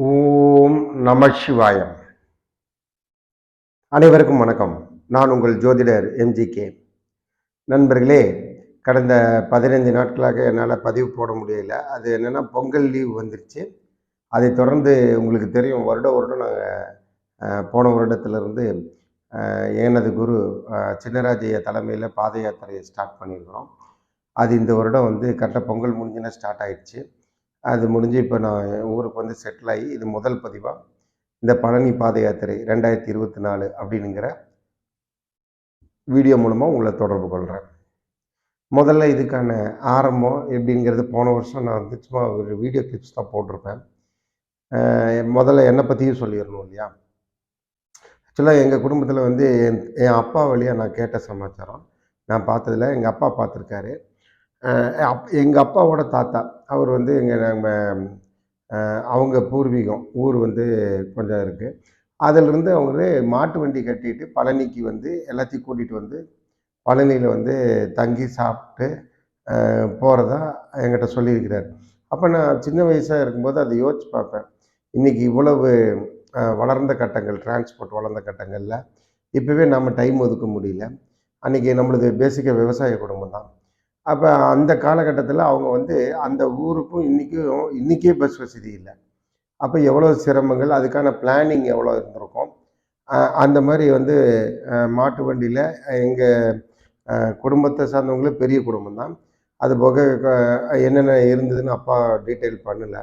ஓம் நம சிவாயம். அனைவருக்கும் வணக்கம். நான் உங்கள் ஜோதிடர் எம்ஜிகே நண்பர்களே கடந்த பதினைந்து நாட்களாக என்னால் பதிவு போட முடியல. அது என்னென்னா பொங்கல் லீவ் வந்துருச்சு. அதை தொடர்ந்து உங்களுக்கு தெரியும் வருடம் வருடம் நாங்கள் போன வருடத்திலிருந்து ஏனது எனது குரு சின்னராஜைய தலைமையில் பாத யாத்திரையை ஸ்டார்ட் பண்ணியிருக்கிறோம். அது இந்த வருடம் வந்து கரெக்டாக பொங்கல் முடிஞ்சுன்னா ஸ்டார்ட் ஆயிடுச்சு. அது முடிஞ்சு இப்போ நான் என் ஊருக்கு வந்து செட்டில் ஆகி இது முதல் பதிவாக இந்த பழனி பாத யாத்திரை ரெண்டாயிரத்தி இருபத்தி நாலு அப்படிங்கிற வீடியோ மூலமாக உங்களை தொடர்பு கொள்கிறேன் முதல்ல இதுக்கான ஆரம்பம் எப்படிங்கிறது போன வருஷம் நான் வந்து சும்மா ஒரு வீடியோ கிளிப்ஸ் தான் போட்டிருப்பேன். முதல்ல என்னை பற்றியும் சொல்லிடணும் இல்லையா? ஆக்சுவலாக எங்கள் குடும்பத்தில் வந்து என் என் அப்பா வழியாக நான் கேட்ட சமாச்சாரம் நான் பார்த்ததில்ல எங்கள் அப்பா பார்த்துருக்காரு. அப் எங்கள் அப்பாவோட தாத்தா அவர் வந்து எங்கள் நம்ம அவங்க பூர்வீகம் ஊர் வந்து கொஞ்சம் இருக்குது அதிலிருந்து அவங்க மாட்டு வண்டி கட்டிட்டு பழனிக்கு வந்து எல்லாத்தையும் கூட்டிகிட்டு வந்து பழனியில் வந்து தங்கி சாப்பிட்டு போகிறதா என்கிட்ட சொல்லியிருக்கிறார். அப்போ நான் சின்ன வயசாக இருக்கும்போது அதை யோசிச்சு பார்ப்பேன். இன்றைக்கி இவ்வளவு வளர்ந்த கட்டங்கள் டிரான்ஸ்போர்ட் வளர்ந்த கட்டங்களில் இப்போவே நம்ம டைம் ஒதுக்க முடியல. அன்றைக்கி நம்மளது பேசிக்காக விவசாய குடும்பம் தான் அப்போ அந்த காலகட்டத்தில் அவங்க வந்து அந்த ஊருக்கும் இன்றைக்கும் இன்றைக்கே பஸ் வசதி இல்லை. அப்போ எவ்வளோ சிரமங்கள் அதுக்கான பிளானிங் எவ்வளோ இருந்திருக்கும்? அந்த மாதிரி வந்து மாட்டு வண்டியில் எங்கள் குடும்பத்தை சார்ந்தவங்களே பெரிய குடும்பம் தான். அது போக க- என்னென்ன இருந்ததுன்னு அப்பா டீட்டெயில் பண்ணலை.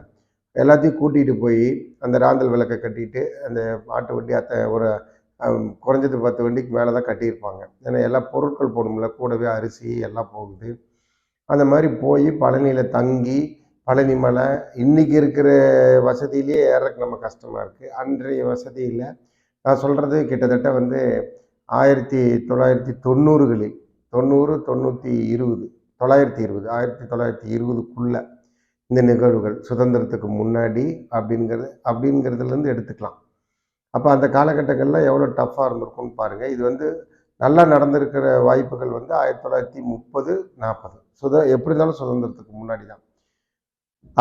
எல்லாத்தையும் கூட்டிகிட்டு போய் அந்த ராந்தல் விளக்கை கட்டிட்டு அந்த மாட்டு வண்டி அத்த ஒரு குறைஞ்சது பத்து வண்டிக்கு மேலே தான் கட்டியிருப்பாங்க. ஏன்னா எல்லா பொருட்கள் போடும்ல கூடவே அரிசி எல்லாம் போகுது. அந்த மாதிரி போய் பழனியில் தங்கி பழனி மலை இன்றைக்கி இருக்கிற வசதியிலேயே ஏறக்கு நம்ம கஷ்டமாக இருக்குது அன்றைய வசதியில் நான் சொல்கிறது கிட்டத்தட்ட வந்து ஆயிரத்தி தொள்ளாயிரத்தி தொண்ணூறுகளில் தொண்ணூறு தொண்ணூற்றி இருபது தொள்ளாயிரத்தி இருபது ஆயிரத்தி தொள்ளாயிரத்தி இருபதுக்குள்ளே இந்த நிகழ்வுகள் சுதந்திரத்துக்கு முன்னாடி அப்படிங்கிறது அப்படிங்கிறதுலேருந்து எடுத்துக்கலாம். அப்போ அந்த காலகட்டங்களில் எவ்வளோ டஃப்பாக இருந்திருக்கும்னு பாருங்கள் இது வந்து நல்லா நடந்திருக்கிற வாய்ப்புகள் வந்து ஆயிரத்தி தொள்ளாயிரத்தி முப்பது நாற்பது. சுத எப்படி இருந்தாலும் சுதந்திரத்துக்கு முன்னாடி தான்.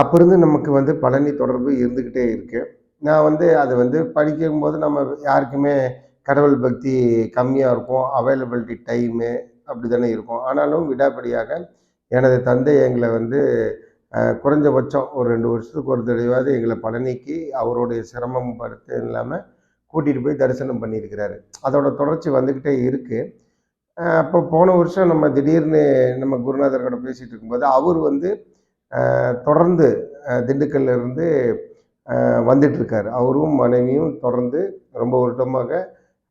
அப்போ இருந்து நமக்கு வந்து பழனி தொடர்பு இருந்துக்கிட்டே இருக்கு. நான் வந்து அது வந்து படிக்கும்போது நம்ம யாருக்குமே கடவுள் பக்தி கம்மியாக இருக்கும். அவைலபிலிட்டி டைமு அப்படி தானே இருக்கும். ஆனாலும் விடாப்படியாக எனது தந்தை எங்களை வந்து குறைஞ்சபட்சம் ஒரு ரெண்டு வருஷத்துக்கு ஒரு தடவையாவது எங்களை பழனிக்கு அவருடைய சிரமம் படுத்து இல்லாமல் கூட்டிகிட்டு போய் தரிசனம் பண்ணியிருக்கிறாரு. அதோட தொடர்ச்சி வந்துக்கிட்டே இருக்குது அப்போ போன வருஷம் நம்ம திடீர்னு நம்ம குருநாதர் கூட பேசிகிட்டு இருக்கும்போது அவர் வந்து தொடர்ந்து திண்டுக்கல்லிருந்து வந்துட்டுருக்காரு அவரும் மனைவியும் தொடர்ந்து ரொம்ப வருடமாக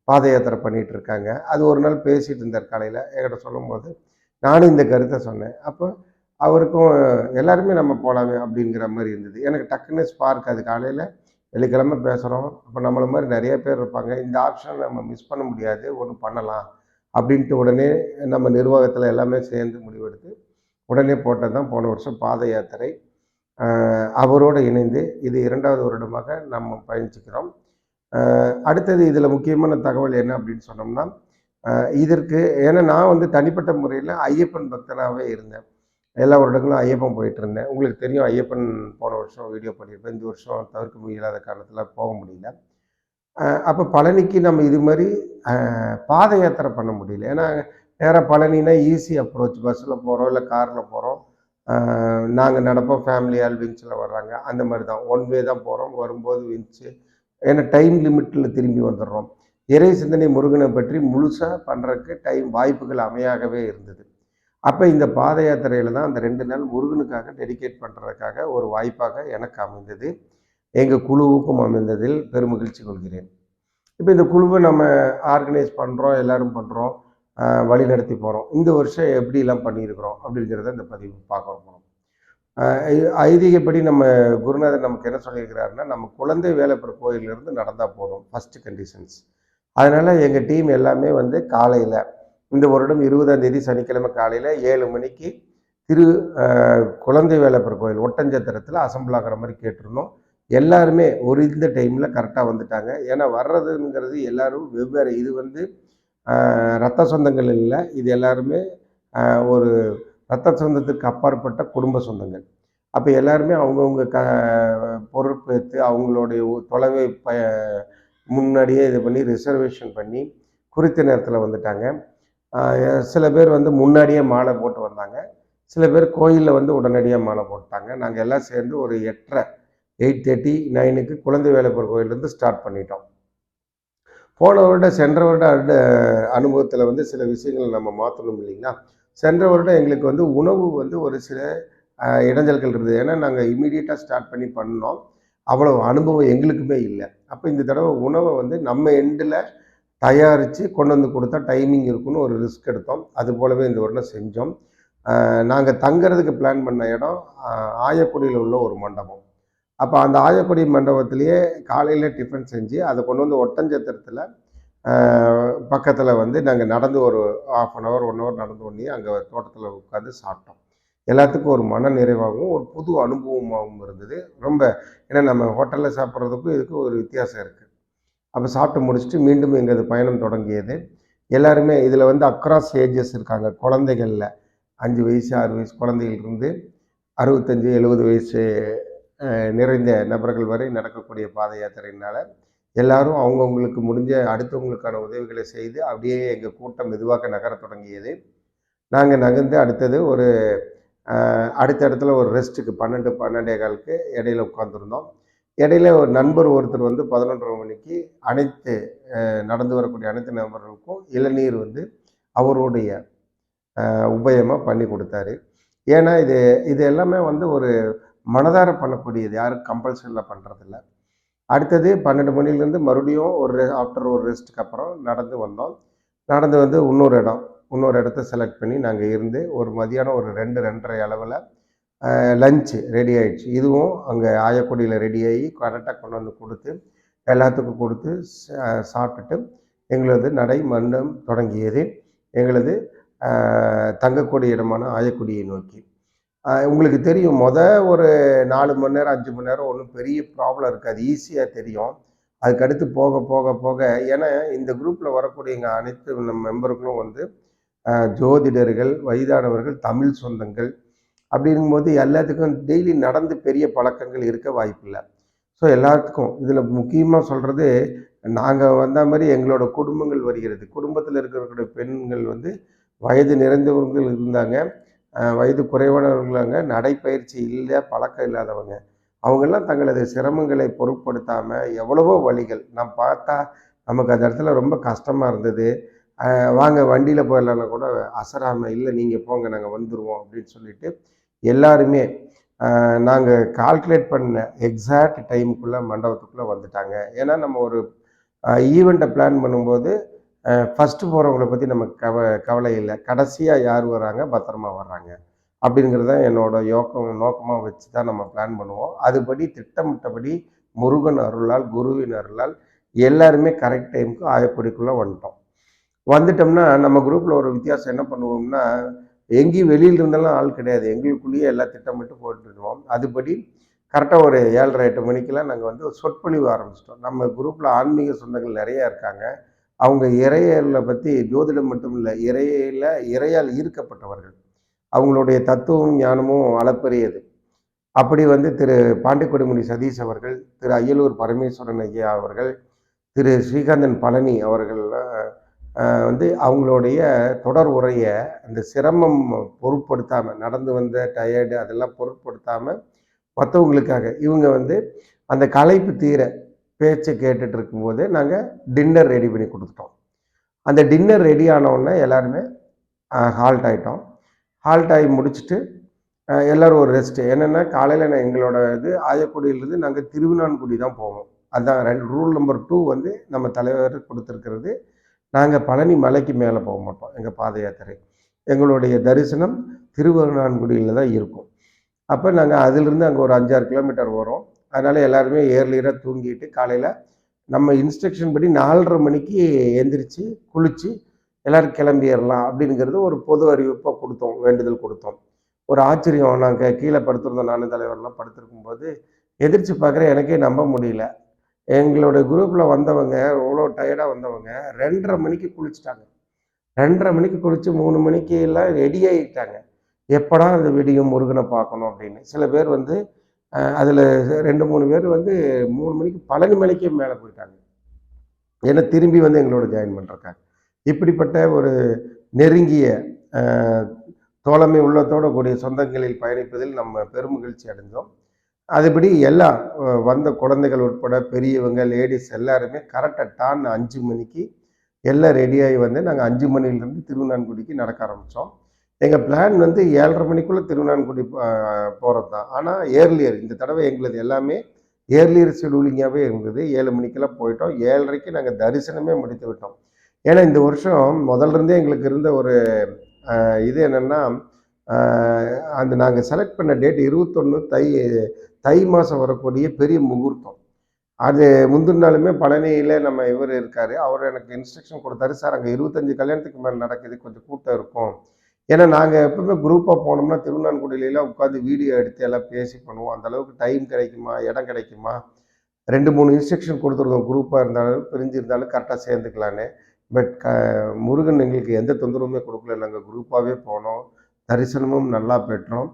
பாத யாத்திரை பண்ணிட்டு இருக்காங்க. அது ஒரு நாள் பேசிகிட்டு இருந்தார் காலையில். என்கிட்ட சொல்லும்போது நானும் இந்த கருத்தை சொன்னேன். அப்போ அவருக்கும் எல்லாருமே நம்ம போகலாமே அப்படிங்கிற மாதிரி இருந்தது. எனக்கு டக்குன்னு ஸ்பார்க் அது காலையில் வெள்ளிக்கிழமை பேசுகிறோம் அப்போ நம்மளை மாதிரி நிறைய பேர் இருப்பாங்க. இந்த ஆப்ஷன் நம்ம மிஸ் பண்ண முடியாது. ஒன்று பண்ணலாம். அப்படின்ட்டு உடனே நம்ம நிர்வாகத்தில் எல்லாமே சேர்ந்து முடிவெடுத்து உடனே போட்டது தான் போன வருஷம் பாத யாத்திரை. அவரோடு இணைந்து இது இரண்டாவது வருடமாக நம்ம பயணிச்சுக்கிறோம். அடுத்தது இதில் முக்கியமான தகவல் என்ன அப்படின்னு சொன்னோம்னா இதற்கு ஏன்னா நான் வந்து தனிப்பட்ட முறையில் ஐயப்பன் பக்தனாகவே இருந்தேன். எல்லா வருடங்களும் ஐயப்பன் போயிட்டு இருந்தேன் உங்களுக்கு தெரியும் ஐயப்பன் போன வருஷம் வீடியோ பண்ணியிருப்பேன். இந்த வருஷம் தவிர்க்க முடியாத காரணத்தில் போக முடியல. அப்போ பழனிக்கு நம்ம இது மாதிரி பாத யாத்திரை பண்ண முடியல. ஏன்னா நேராக பழனினா ஈஸி அப்ரோச் பஸ்ஸில் போகிறோம் இல்லை காரில் போகிறோம் நாங்கள் நடப்போம். ஃபேமிலி ஆள் வின்ச்சில் வர்றாங்க. அந்த மாதிரி தான். ஒன் வே தான் போகிறோம் வரும்போது வின்ச்சு ஏன்னா டைம் லிமிட்டில் திரும்பி வந்துடுறோம். இறை சிந்தனை முருகனை பற்றி முழுசாக பண்ணுறதுக்கு டைம் வாய்ப்புகள் அமையாகவே இருந்தது. அப்போ இந்த பாத யாத்திரையில் தான் அந்த ரெண்டு நாள் முருகனுக்காக டெடிகேட் பண்ணுறதுக்காக ஒரு வாய்ப்பாக எனக்கு அமைந்தது. எங்கள் குழுவுக்கும் அமைந்ததில் பெருமகிழ்ச்சி கொள்கிறேன். இப்போ இந்த குழுவை நம்ம ஆர்கனைஸ் பண்ணுறோம் எல்லாரும் பண்ணுறோம் வழி நடத்தி போகிறோம் இந்த வருஷம் எப்படிலாம் பண்ணியிருக்கிறோம் அப்படிங்கிறத இந்த பதிவு பார்க்க போகிறோம் ஐதீகப்படி நம்ம குருநாதர் நமக்கு என்ன சொல்லியிருக்கிறாருன்னா நம்ம குழந்தை வேலைப்புற கோயிலிருந்து நடந்தால் போதும் ஃபஸ்ட்டு கண்டிஷன்ஸ் அதனால் எங்கள் டீம் எல்லாமே வந்து காலையில் இந்த வருடம் இருபதாம் தேதி சனிக்கிழமை காலையில் ஏழு மணிக்கு திரு குழந்தை வேலப்பர் கோயில் ஒட்டஞ்சத்திரத்தில் அசம்பிள் ஆகிற மாதிரி கேட்டிருந்தோம். எல்லாருமே ஒரு இந்த டைமில் கரெக்டாக வந்துட்டாங்க. ஏன்னா வர்றதுங்கிறது எல்லாரும் வெவ்வேறு இது வந்து ரத்த சொந்தங்கள் இல்லை. இது எல்லாருமே ஒரு ரத்த சொந்தத்துக்கு அப்பாற்பட்ட குடும்ப சொந்தங்கள். அப்போ எல்லாருமே அவங்கவுங்க க பொறுப்பேற்று அவங்களுடைய தொலைவை ப முன்னாடியே இது பண்ணி ரிசர்வேஷன் பண்ணி குறித்த நேரத்தில் வந்துட்டாங்க. சில பேர் வந்து முன்னாடியே மாலை போட்டு வந்தாங்க. சில பேர் கோயிலில் வந்து உடனடியாக மாலை போட்டாங்க. நாங்கள் எல்லாம் சேர்ந்து ஒரு எட்டரை எயிட் தேர்ட்டி நைனுக்கு குழந்தை வேலைப்பூர் கோயிலேருந்து ஸ்டார்ட் பண்ணிட்டோம். போன வருடம் சென்ற வருடம் அனுபவத்தில் வந்து சில விஷயங்களை நம்ம மாற்றணும் இல்லைங்களா? சென்ற வருடம் எங்களுக்கு வந்து உணவு வந்து ஒரு சில இடைஞ்சல்கள் இருந்தது. ஏன்னா நாங்கள் இமீடியட்டாக ஸ்டார்ட் பண்ணி பண்ணோம். அவ்வளோ அனுபவம் எங்களுக்குமே இல்லை. அப்போ இந்த தடவை உணவை வந்து நம்ம எண்டில் தயாரித்து கொண்டு வந்து கொடுத்தா டைமிங் இருக்குன்னு ஒரு ரிஸ்க் எடுத்தோம். அது போலவே இந்த வருடம் செஞ்சோம். நாங்கள் தங்கிறதுக்கு பிளான் பண்ண இடம் ஆயக்குடியில் உள்ள ஒரு மண்டபம். அப்போ அந்த ஆயக்குடி மண்டபத்திலேயே காலையில் டிஃபன் செஞ்சு அதை கொண்டு வந்து ஒட்டஞ்சத்திரத்தில் பக்கத்தில் வந்து நாங்கள் நடந்து ஒரு half an hour one hour நடந்து பண்ணி அங்கே தோட்டத்தில் உட்காந்து சாப்பிட்டோம். எல்லாத்துக்கும் ஒரு மன நிறைவாகவும் ஒரு புது அனுபவமாகவும் இருந்தது. ரொம்ப ஏன்னா நம்ம ஹோட்டலில் சாப்பிட்றதுக்கும் இதுக்கும் ஒரு வித்தியாசம் இருக்குது அப்போ சாப்பிட்டு முடிச்சுட்டு மீண்டும் எங்களது பயணம் தொடங்கியது. எல்லாருமே இதில் வந்து அக்ராஸ் ஏஜஸ் இருக்காங்க. குழந்தைகளில் அஞ்சு வயசு ஆறு வயசு குழந்தைகளிலிருந்து அறுபத்தஞ்சு எழுபது வயசு நிறைந்த நபர்கள் வரை நடக்கக்கூடிய பாத யாத்திரையினால் எல்லாரும் அவங்கவுங்களுக்கு முடிஞ்ச அடுத்தவங்களுக்கான உதவிகளை செய்து அப்படியே எங்கள் கூட்டம் மெதுவாக நகரத் தொடங்கியது. நாங்கள் நகர்ந்து அடுத்தது ஒரு அடுத்த இடத்துல ஒரு ரெஸ்ட்டுக்கு பன்னெண்டு பன்னெண்டே காலுக்கு இடையில உட்காந்துருந்தோம் இடையில ஒரு நண்பர் ஒருத்தர் வந்து பதினொன்றரை மணிக்கு அனைத்து நடந்து வரக்கூடிய அனைத்து நபர்களுக்கும் இளநீர் வந்து அவருடைய உபயமாக பண்ணி கொடுத்தாரு. ஏன்னா இது இது எல்லாமே வந்து ஒரு மனதார பண்ணக்கூடியது. யாரும் கம்பல்சரியில் பண்ணுறதில்ல அடுத்தது பன்னெண்டு மணிலேருந்து மறுபடியும் ஒரு ஆஃப்டர் ஒரு ரெஸ்ட்டுக்கு அப்புறம் நடந்து வந்தோம். நடந்து வந்து இன்னொரு இடம் இன்னொரு இடத்த செலக்ட் பண்ணி நாங்கள் இருந்து ஒரு மதியானம் ஒரு ரெண்டு ரெண்டரை அளவில் லஞ்சு ரெடி ஆயிடுச்சு. இதுவும் அங்கே ஆயக்குடியில் ரெடி ஆகி கரெக்டாக கொண்டு வந்து கொடுத்து எல்லாத்துக்கும் கொடுத்து சா- சாப்பிட்டுட்டு எங்களது நடை மன்னம் தொடங்கியது. எங்களது தங்கக்கூடிய இடமான ஆயக்குடியை நோக்கி. உங்களுக்கு தெரியும் மொதல் ஒரு நாலு மணி நேரம் அஞ்சு மணி நேரம் ஒன்றும் பெரிய ப்ராப்ளம் இருக்காது. ஈஸியாக தெரியும். அதுக்கடுத்து போக போக போக ஏன்னா இந்த குரூப்பில் வரக்கூடிய அனைத்து நம்ம மெம்பர்களும் வந்து ஜோதிடர்கள் வயதானவர்கள் தமிழ் சொந்தங்கள் அப்படிங்கும்போது எல்லாத்துக்கும் டெய்லி நடந்து பெரிய பழக்கங்கள் இருக்க வாய்ப்பில்லை. ஸோ எல்லாத்துக்கும் இதில் முக்கியமாக சொல்கிறது நாங்கள் வந்த மாதிரி எங்களோட குடும்பங்கள் வருகிறது. குடும்பத்தில் இருக்கக்கூடிய பெண்கள் வந்து வயது நிறைந்தவர்கள் இருந்தாங்க. வயது குறைவானவர்களாங்க நடைப்பயிற்சி இல்லை பழக்கம் இல்லாதவங்க. அவங்கெல்லாம் தங்களது சிரமங்களை பொருட்படுத்தாமல் எவ்வளவோ வழிகள். நான் பார்த்தா நமக்கு அந்த இடத்துல ரொம்ப கஷ்டமாக இருந்தது. வாங்க வண்டியில் போயிடலான்னா கூட அசராமல் இல்லை நீங்கள் போங்க நாங்கள் வந்துடுவோம் அப்படின்னு சொல்லிட்டு எல்லாருமே நாங்கள் கால்குலேட் பண்ண எக்ஸாக்ட் டைமுக்குள்ளே மண்டபத்துக்குள்ளே வந்துட்டாங்க. ஏன்னா நம்ம ஒரு ஈவெண்ட்டை பிளான் பண்ணும்போது ஃபஸ்ட்டு போகிறவங்கள பற்றி நமக்கு கவ கவலை இல்லை. கடைசியாக யார் வராங்க பத்திரமா வர்றாங்க. அப்படிங்கிறது தான் என்னோட யோக்கம் நோக்கமாக வச்சு தான் நம்ம பிளான் பண்ணுவோம். அதுபடி திட்டமிட்டபடி முருகன் அருளால் குருவின் அருளால் எல்லாருமே கரெக்ட் டைமுக்கு ஆயப்படிக்குள்ளே வந்துட்டோம். வந்துட்டோம்னா நம்ம குரூப்பில் ஒரு வித்தியாசம் என்ன பண்ணுவோம்னா எங்கேயும் வெளியில் இருந்தெல்லாம் ஆள் கிடையாது. எங்களுக்குள்ளேயே எல்லாம் திட்டமிட்டு போட்டுருவோம். அதுபடி கரெக்டாக ஒரு ஏழரை எட்டு மணிக்கெல்லாம் நாங்கள் வந்து சொற்பொழிவு ஆரம்பிச்சிட்டோம். நம்ம குரூப்பில் ஆன்மீக சொந்தங்கள் நிறையா இருக்காங்க. அவங்க இறையலை பற்றி ஜோதிடம் மட்டும் இல்லை இறையில இறையால் ஈர்க்கப்பட்டவர்கள். அவங்களுடைய தத்துவம் ஞானமும் அளப்பரியது. அப்படி வந்து திரு பாண்டிக்கொடிமுடி சதீஷ் அவர்கள் திரு அய்யலூர் பரமேஸ்வரன் ஐயா அவர்கள் திரு ஸ்ரீகாந்தன் பழனி அவர்கள் வந்து அவங்களுடைய தொடர் உரையை அந்த சிரமம் பொருட்படுத்தாமல் நடந்து வந்த டயர்டு அதெல்லாம் பொருட்படுத்தாமல் மற்றவங்களுக்காக இவங்க வந்து அந்த களைப்பு தீர பேச்சை கேட்டுட்டு இருக்கும்போது நாங்கள் டின்னர் ரெடி பண்ணி கொடுத்துட்டோம். அந்த டின்னர் ரெடி ஆனவுடனே எல்லாருமே ஹால்ட் ஆகிட்டோம் ஹால்ட் ஆகி முடிச்சுட்டு எல்லோரும் ஒரு ரெஸ்ட்டு என்னென்னா காலையில் நான் எங்களோட இது ஆயக்குடியிலேருந்து நாங்கள் திருவினான்குடி தான் போவோம். அதுதான் ரெண்டு ரூல் நம்பர் டூ வந்து நம்ம தலைவர் கொடுத்துருக்கிறது. நாங்கள் பழனி மலைக்கு மேலே போக மாட்டோம். எங்கள் பாத யாத்திரை. எங்களுடைய தரிசனம் திருவண்ணான்குடியில் தான் இருக்கும். அப்போ நாங்கள் அதிலிருந்து அங்கே ஒரு அஞ்சாறு கிலோமீட்டர் வரோம். அதனால் எல்லாருமே ஏர்லியராக தூங்கிட்டு காலையில் நம்ம இன்ஸ்ட்ரக்ஷன் படி நாலரை மணிக்கு எந்திரிச்சு குளித்து எல்லோரும் கிளம்பிடலாம் அப்படிங்கிறது ஒரு பொது அறிவிப்பாக கொடுத்தோம் வேண்டுதல் கொடுத்தோம். ஒரு ஆச்சரியம். நாங்கள் கீழே படுத்திருந்தோம். நானும் தலைவர்லாம் படுத்திருக்கும்போது எதிர்த்து பார்க்குறேன் எனக்கே நம்ப முடியல. எங்களோட குரூப்பில் வந்தவங்க இவ்வளோ டயர்டாக வந்தவங்க ரெண்டரை மணிக்கு குளிச்சிட்டாங்க. ரெண்டரை மணிக்கு குளித்து மூணு மணிக்கு எல்லாம் ரெடி ஆகிட்டாங்க எப்படா அந்த விடியும் முருகனை பார்க்கணும் அப்படின்னு. சில பேர் வந்து அதில் ரெண்டு மூணு பேர் வந்து மூணு மணிக்கு பழனி மலைக்கே மேலே போயிட்டாங்க. ஏன்னா திரும்பி வந்து எங்களோட ஜாயின் பண்ணுறாங்க இப்படிப்பட்ட ஒரு நெருங்கிய தோழமை உள்ளத்தோட கூடிய சொந்தங்களில் பயணிப்பதில் நம்ம பெருமகிழ்ச்சி அடைஞ்சோம் அதுபடி எல்லாம் வந்த குழந்தைகள் உட்பட பெரியவங்க லேடிஸ் எல்லாருமே கரெக்டாக டான் அஞ்சு மணிக்கு எல்லாம் ரெடியாகி வந்து நாங்கள் அஞ்சு மணிலேருந்து திருவண்ணான்குடிக்கு நடக்க ஆரம்பித்தோம் எங்கள் பிளான் வந்து ஏழரை மணிக்குள்ளே திருவண்ணான்குடி போகிறது தான் ஆனால் ஏர்லியர் இந்த தடவை எங்களது எல்லாமே ஏர்லியர் ஷெடியூலிங்காகவே இருந்தது. ஏழு மணிக்கெல்லாம் போயிட்டோம். ஏழரைக்கு நாங்கள் தரிசனமே முடித்து விட்டோம். ஏன்னா இந்த வருஷம் முதல்ல இருந்தே எங்களுக்கு இருந்த ஒரு இது என்னென்னா அந்த நாங்கள் செலக்ட் பண்ண டேட் இருபத்தொன்று தை தை மாதம் வரக்கூடிய பெரிய முகூர்த்தம். அது முந்தின நாளுமே பழனியில் நம்ம இவர் இருக்கார். அவர் எனக்கு இன்ஸ்ட்ரக்ஷன் கொடுத்தாரு. சார் அங்கே இருபத்தஞ்சு கல்யாணத்துக்கு மேலே நடக்குது. கொஞ்சம் கூட்டம் இருக்கும். ஏன்னா நாங்கள் எப்பவுமே குரூப்பாக போனோம்னா திருவண்ணான்குடியிலாம் உட்காந்து வீடியோ எடுத்து எல்லாம் பேசி பண்ணுவோம். அந்த அளவுக்கு டைம் கிடைக்குமா? இடம் கிடைக்குமா? ரெண்டு மூணு இன்ஸ்ட்ரக்ஷன் கொடுத்துருக்கோம். குரூப்பாக இருந்தாலும் பிரிஞ்சிருந்தாலும் கரெக்டாக சேர்ந்துக்கலான்னு. பட் க முருகன் எங்களுக்கு எந்த தொந்தரவுமே கொடுக்கல. நாங்கள் குரூப்பாகவே போனோம். தரிசனமும் நல்லா பெற்றோம்.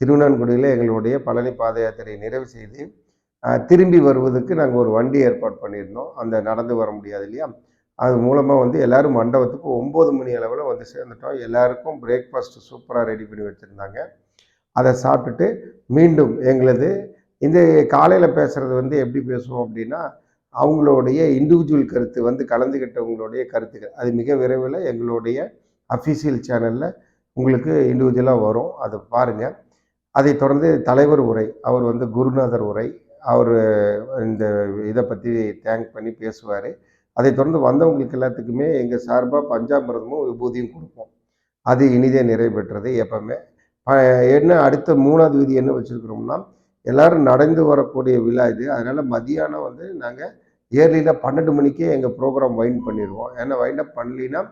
திருவண்ணான்குடியில் எங்களுடைய பழனி பாத யாத்திரையை நிறைவு செய்து திரும்பி வருவதற்கு நாங்கள் ஒரு வண்டி ஏற்பாடு பண்ணியிருந்தோம். அந்த நடந்து வர முடியாது இல்லையா? அது மூலமாக வந்து எல்லோரும் மண்டபத்துக்கு ஒம்பது மணி அளவில் வந்து சேர்ந்துட்டோம். எல்லாருக்கும் பிரேக்ஃபாஸ்ட் சூப்பராக ரெடி பண்ணி வச்சுருந்தாங்க. அதை சாப்பிட்டுட்டு மீண்டும் எங்களது இந்த காலையில் பேசுகிறது வந்து எப்படி பேசுவோம் அப்படின்னா அவங்களுடைய இண்டிவிஜுவல் கருத்து வந்து கலந்துக்கிட்டவங்களுடைய கருத்துக்கள். அது மிக விரைவில் எங்களுடைய அஃபிஷியல் சேனலில் உங்களுக்கு இண்டிவிஜுவலாக வரும். அதை பாருங்கள் அதை தொடர்ந்து தலைவர் உரை அவர் வந்து குருநாதர் உரை அவர் இந்த இதை பற்றி தேங்க் பண்ணி பேசுவார். அதை தொடர்ந்து வந்தவங்களுக்கு எல்லாத்துக்குமே எங்கள் சார்பாக பஞ்சாமிரதமும் விபூதியும் கொடுப்போம். அது இனிதே நிறைவேற்றது எப்பவுமே. என்ன அடுத்த மூணாவது விதி என்ன வச்சுருக்கிறோம்னா எல்லாரும் நடந்து வரக்கூடிய விழா இது. அதனால் மதியானம் வந்து நாங்கள் ஏர்லியில் பன்னெண்டு மணிக்கே எங்கள் ப்ரோக்ராம் வைண்ட் பண்ணிடுவோம் ஏன்னா வைண்ட் அப் பண்ணலின்னா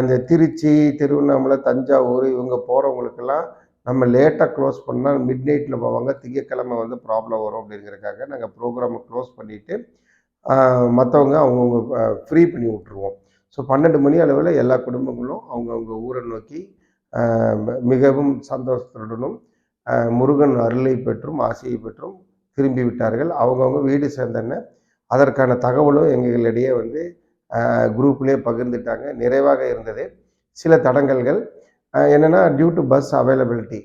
இந்த திருச்சி திருவண்ணாமலை தஞ்சாவூர் இவங்க போகிறவங்களுக்கெல்லாம் நம்ம லேட்டாக க்ளோஸ் பண்ணால் மிட் நைட்டில் போவாங்க. திங்கக்கிழமை வந்து ப்ராப்ளம் வரும் அப்படிங்கிறதுக்காக நாங்கள் ப்ரோக்ராமை க்ளோஸ் பண்ணிவிட்டு மற்றவங்க அவங்கவுங்க ஃப்ரீ பண்ணி விட்ருவோம் ஸோ பன்னெண்டு மணி அளவில் எல்லா குடும்பங்களும் அவங்கவுங்க ஊரை நோக்கி ம- மிகவும் சந்தோஷத்துடனும் முருகன் அருளை பெற்றும் ஆசையை பெற்றும் திரும்பி விட்டார்கள். அவங்கவுங்க வீடு சேர்ந்தன அதற்கான தகவலும் எங்களிடையே வந்து குரூப்லேயே பகிர்ந்துட்டாங்க. நிறைவாக இருந்தது. சில தடங்கல்கள். என்னென்னா என்னன்னா டியூ டு பஸ் அவைலபிலிட்டி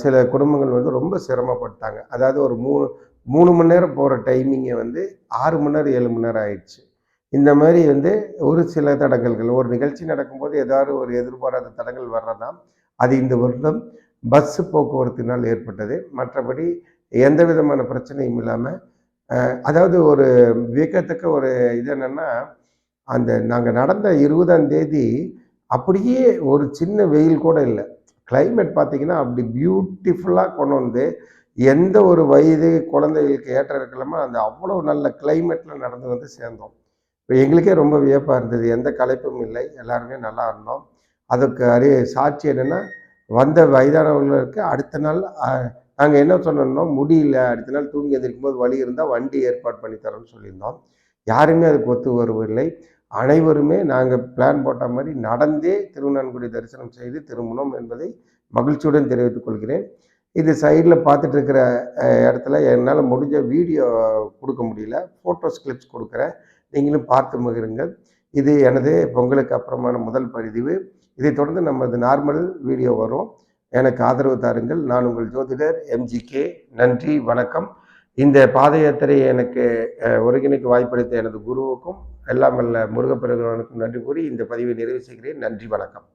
சில குடும்பங்கள் வந்து ரொம்ப சிரமப்பட்டாங்க. அதாவது ஒரு மூணு மூணு மணி நேரம் போகிற டைமிங்கை வந்து ஆறு மணி நேரம் ஏழு மணி நேரம் ஆயிடுச்சு. இந்த மாதிரி வந்து ஒரு சில தடங்கல்கள். ஒரு நிகழ்ச்சி நடக்கும்போது ஏதாவது ஒரு எதிர்பாராத தடங்கள் வர்றதாம் அது இந்த வருடம் பஸ் போக்குவரத்தினால் ஏற்பட்டது. மற்றபடி எந்த விதமான பிரச்சனையும் இல்லாமல் அதாவது ஒரு வியக்கத்தக்க ஒரு இது என்னென்னா அந்த நாங்கள் நடந்த இருபதாம் தேதி அப்படியே ஒரு சின்ன வெயில் கூட இல்லை. கிளைமேட் பார்த்தீங்கன்னா அப்படி பியூட்டிஃபுல்லாக கொண்டு வந்து எந்த ஒரு வயது குழந்தைகளுக்கு ஏற்ற இருக்கலாமோ அந்த அவ்வளோ நல்ல கிளைமேட்டில் நடந்து வந்து சேர்ந்தோம். இப்போ எங்களுக்கே ரொம்ப வியப்பாக இருந்தது. எந்த கலைப்பும் இல்லை. எல்லாருமே நல்லா இருந்தோம். அதுக்கு அறி சாட்சி என்னென்னா வந்த வயதானவர்களுக்கு அடுத்த நாள் நாங்கள் என்ன சொன்னோம்னா முடியல அடுத்த நாள் தூங்கி எந்திரிக்கும் போது வழி இருந்தால் வண்டி ஏற்பாடு பண்ணி தரோம்னு சொல்லியிருந்தோம். யாருமே அதுக்கு ஒத்து வருவதில்லை. அனைவருமே நாங்கள் பிளான் போட்ட மாதிரி நடந்தே திருவண்ணான்குடி தரிசனம் செய்து திரும்பணும் என்பதை மகிழ்ச்சியுடன் தெரிவித்துக் கொள்கிறேன். இது சைடில் பார்த்துட்டு இருக்கிற இடத்துல என்னால் முடிஞ்ச வீடியோ கொடுக்க முடியல. ஃபோட்டோஸ் கிளிப்ஸ் கொடுக்குறேன். நீங்களும் பார்த்து மகிழுங்கள். இது எனது பொங்கலுக்கு அப்புறமான முதல் பதிவு. இதைத் தொடர்ந்து நமது நார்மல் வீடியோ வரும். எனக்கு ஆதரவு தாருங்கள். நான் உங்கள் ஜோதிடர் எம்ஜிகே நன்றி வணக்கம். இந்த பாத யாத்திரையை எனக்கு ஒருங்கிணைக்க வாய்ப்பளித்த எனது குருவுக்கும் எல்லாம் வல்ல முருகப்பெருமானுக்கும் நன்றி கூறி இந்த பதிவை நிறைவு செய்கிறேன். நன்றி வணக்கம்.